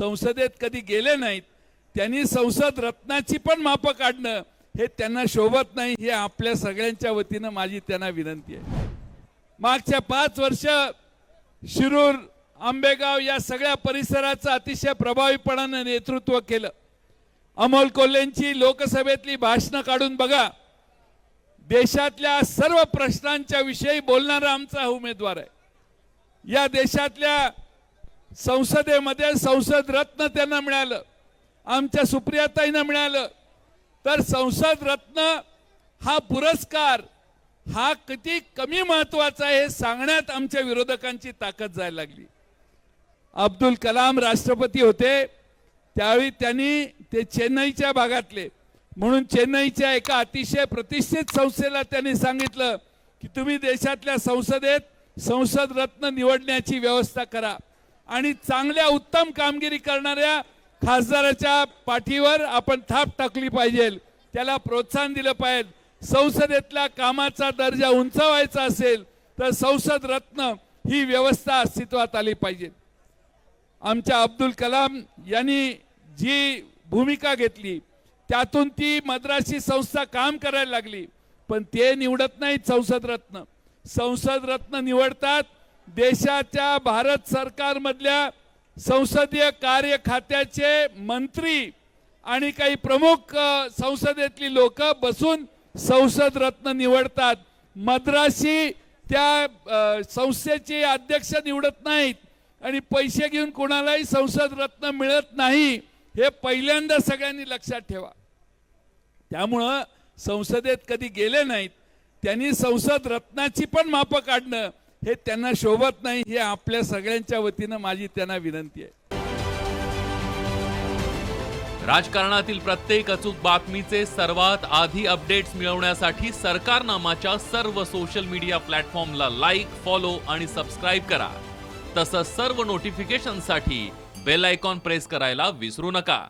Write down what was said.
संसदेत कधी गेले नाहीत त्यांनी संसद रत्नाची पण मापं काढणं हे त्यांना शोभत नाही हे आपल्या सगळ्यांच्या वतीनं माझी त्यांना विनंती आहे. मागच्या पाच वर्ष शिरूर आंबेगाव या सगळ्या परिसराचं अतिशय प्रभावीपणानं नेतृत्व केलं. अमोल कोल्हेंची लोकसभेतली भाषणं काढून बघा. देशातल्या सर्व प्रश्नांच्या विषयी बोलणारा आमचा उमेदवार आहे. या देशातल्या संसदेमध्ये संसद रत्न त्यांना मिळालं. आमच्या सुप्रियाताईंना मिळालं. तर संसद रत्न हा पुरस्कार हा किती कमी महत्त्वाचा आहे हे सांगण्यात आमच्या विरोधकांची ताकद जायला लागली. अब्दुल कलाम राष्ट्रपती होते त्यावेळी त्यांनी ते चेन्नईच्या भागातले. म्हणून चेन्नईच्या एका अतिशय प्रतिष्ठित संस्थेला त्यांनी सांगितलं की तुम्ही देशातल्या संसदेत संसद रत्न निवडण्याची व्यवस्था करा. आणि चांगल्या उत्तम कामगिरी करणाऱ्या खासदाराच्या पाठीवर आपण थाप टाकली पाहिजे. त्याला प्रोत्साहन दिलं पाहिजे. संसदेतल्या कामाचा दर्जा उंचावायचा असेल तर संसद रत्न ही व्यवस्था अस्तित्वात आली पाहिजे. आमच्या अब्दुल कलाम यांनी जी भूमिका घेतली त्यातून ती मद्रासी संस्था काम करायला लागली. पण ते निवडत नाहीत संसद रत्न. संसद रत्न निवडतात देशाच्या भारत सरकारमधल्या संसदीय कार्य खात्याचे मंत्री आणि काही प्रमुख संसदेतली लोक बसून संसद रत्न निवडतात. मद्रासी त्या संस्थेचे अध्यक्ष निवडत नाहीत आणि पैसे घेऊन कोणालाही संसद रत्न मिळत नाही हे पहिल्यांदा सगळ्यांनी लक्षात ठेवा. त्यामुळं संसदेत कधी गेले नाहीत त्यांनी संसद रत्नाची पण मापं काढणं हे त्यांना शोभत नाही हे आपल्या सगळ्यांच्या वतीनं माझी त्यांना विनंती आहे. राजकारणातील प्रत्येक अचूक बातमीचे सर्वात आधी अपडेट्स मिळवण्यासाठी सरकारनामाच्या सर्व सोशल मीडिया प्लॅटफॉर्मला लाईक फॉलो आणि सबस्क्राईब करा. तसंच सर्व नोटिफिकेशनसाठी बेल आयकॉन प्रेस करायला विसरू नका.